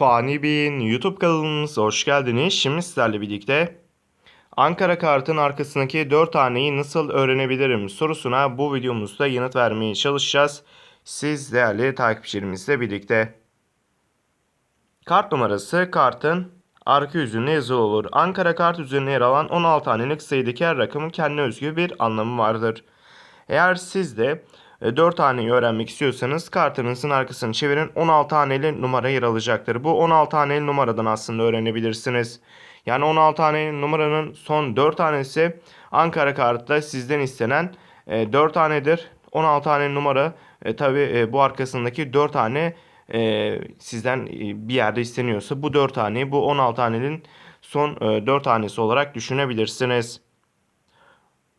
Fani Bey'in YouTube kanalımıza hoş geldiniz. Şimdi sizlerle birlikte Ankara kartın arkasındaki 4 taneyi nasıl öğrenebilirim sorusuna bu videomuzda yanıt vermeye çalışacağız. Siz değerli takipçilerimizle birlikte. Kart numarası kartın arka yüzünde yazılı olur. Ankara kart üzerine yer alan 16 hanelik sayıdaki her rakamın kendine özgü bir anlamı vardır. Eğer siz de 4 taneyi öğrenmek istiyorsanız kartınızın arkasını çevirin 16 haneli numara yer alacaktır. Bu 16 haneli numaradan aslında öğrenebilirsiniz. Yani 16 haneli numaranın son 4 tanesi Ankara kartta sizden istenen 4 tanedir. 16 haneli numara e, tabi bu arkasındaki 4 tane e, sizden e, bir yerde isteniyorsa bu 4 tane bu 16 hanenin son e, 4 tanesi olarak düşünebilirsiniz.